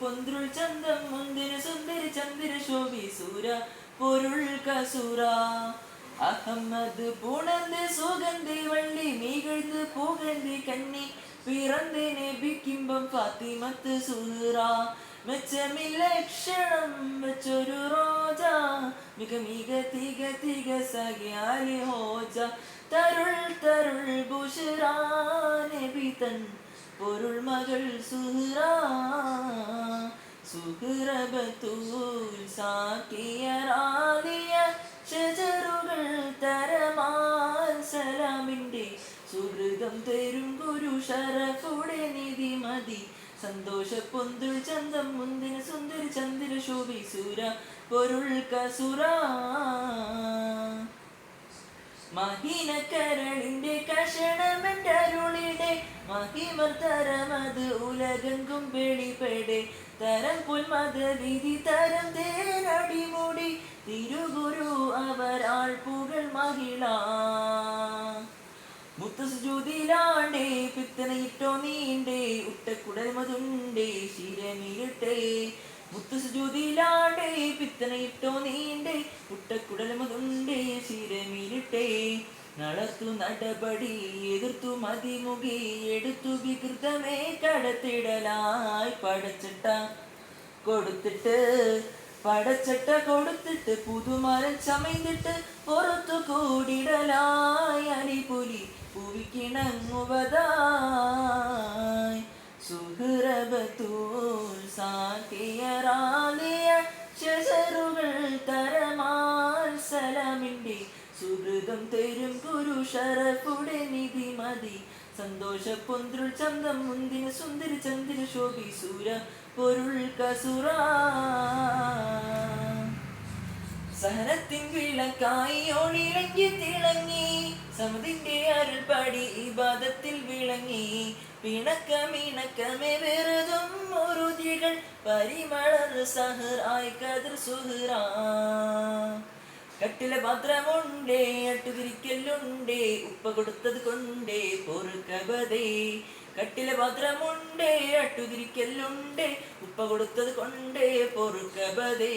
പൊന്തുൾ ചന്തം മുന്തിര സുന്ദരി ചന്ദ്ര ശോഭി സൂര പൊരുൾ കസുര. അഹമ്മദ് പുണർന്ന് സുഗന്ധി വള്ളി മീകഴ്ന്ന് പുകഴ്ന്ന് കണ്ണി പിറന്ന് നബിക്കിമ്പം ഫാത്തിമത്ത് സുഹറ മെച്ചമില്ലക്ഷണം വെച്ചൊരു റോജ മിക മിക തിക തിക സഖ്യാലി ഹോജ. തരുൾ തരുൾ ബുഷറ നബി തൻ പൊരുൾ മകൾ സുഹറ സുഹൃബത്തൂൽ സാക്കിയറാലിയ ഷജറുകൾ തരമാൽ സലാമിന്റെ സുഹൃതം തരും ഗുരു ഷറഫുടെ നിധി മതി. സന്തോഷ പൊന്തുൾ ചന്തം മുന്തിന സുന്ദര ചന്ദ്ര ശോഭി സുര പൊരുൾ കസുര. മഹിനക്കരളിന്റെ കഷണമെന്റെ അരുളിടെ മഹിമർ തരമത് ഉലകങ്കും വെളിപ്പെടെ തരം പുൽമത വിധി തരം തേനടിമുടി. തിരുഗുരു അവരാൾ പുകൾ മഹിള. മുത്തസുജൂതിലാണ്ടേ പിത്തനയിട്ടോ നീണ്ടേ. ഉട്ടക്കുടൽമതുണ്ടേ ശിരമിരുട്ടേ മുത്തസുജൂതിലാണ്ടേ പിത്തനയിട്ടോ നീണ്ടേ. ഉട്ടക്കുടൽമതുണ്ടേ ശിരമിരുട്ടേ നടത്തു നടപടി എതിർത്തു മതിമുകി എടുത്തു വികൃതമേ കടത്തിടലായി പടച്ചിട്ട കൊടുത്തിട്ട് പടച്ചട്ട കൊടുത്തിട്ട് പുതുമരം ചമയിട്ട് പുറത്തു കൂടിടലായി അലിപുലി പുവിക്കിണങ്ങുവതായി സുഹൃബത്തൂൽ സാക്കിയറാലിയ സലാമിന്റെ സുഹൃതം തരും പുരുഷറപ്പുടെ നിധി മതി. സന്തോഷ പൊന്തുൾ ചന്തം മുന്തിന സുന്ദരി ചന്ദ്ര ശോഭി. സൂര പൊരുൾ കസുറ. സഹനത്തിൻ വിളക്കായി ഓണിളങ്ങി തിളങ്ങി. സമതിന്റെ അരുൾപടി ഇബാദത്തിൽ വിളങ്ങി. പിണക്കമിണക്കമേ വെറുതും മുറുതികൾ പരിമളർ സഹർ ആയി കതിർ സുഹറ കട്ടിലെ പാത്രമുണ്ടേ അട്ടുതിരിക്കലുണ്ടേ ഉപ്പ കൊടുത്തത് കൊണ്ടേ പൊറുക്കവതേ. കട്ടിലെ പാത്രമുണ്ടേ അട്ടുതിരിക്കലുണ്ടേ ഉപ്പ കൊടുത്തത് കൊണ്ടേ പൊറുക്കവതേ.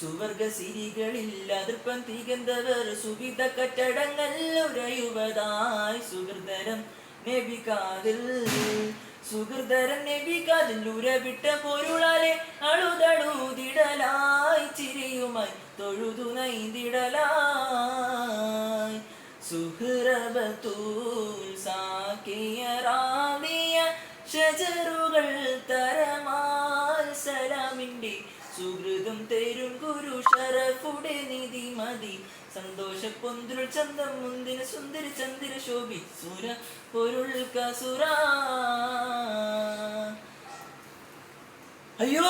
സുവർഗ സിരികളില്ല അതിർപ്പം തികന്തവർ സുവിധ കറ്റടങ്ങൾ ഉരയുവതായി സുഹൃതരം നബികാതിൽ സുഹൃതരൻ നബികാതിൽ ഉരവിട്ട പൊരുളാലെ അളുതളുതിടലായി ചിരിയുമായി തൊഴുതു നൈതിടലായി. സുഹൃബത്തൂൽ സാക്കിയറാദിയ ഷജറുകൾ തരമാൽ സലാമിന്റെ സുഹൃതം തരും ഗുരു ഷറഫുടെ നിധി മതി. സന്തോഷ പൊന്തുരുൾ ചന്തം മുന്തിന് സുന്ദര ചന്ദ്ര ശോഭി സുര പൊരുൾ കസുര. അയ്യോ!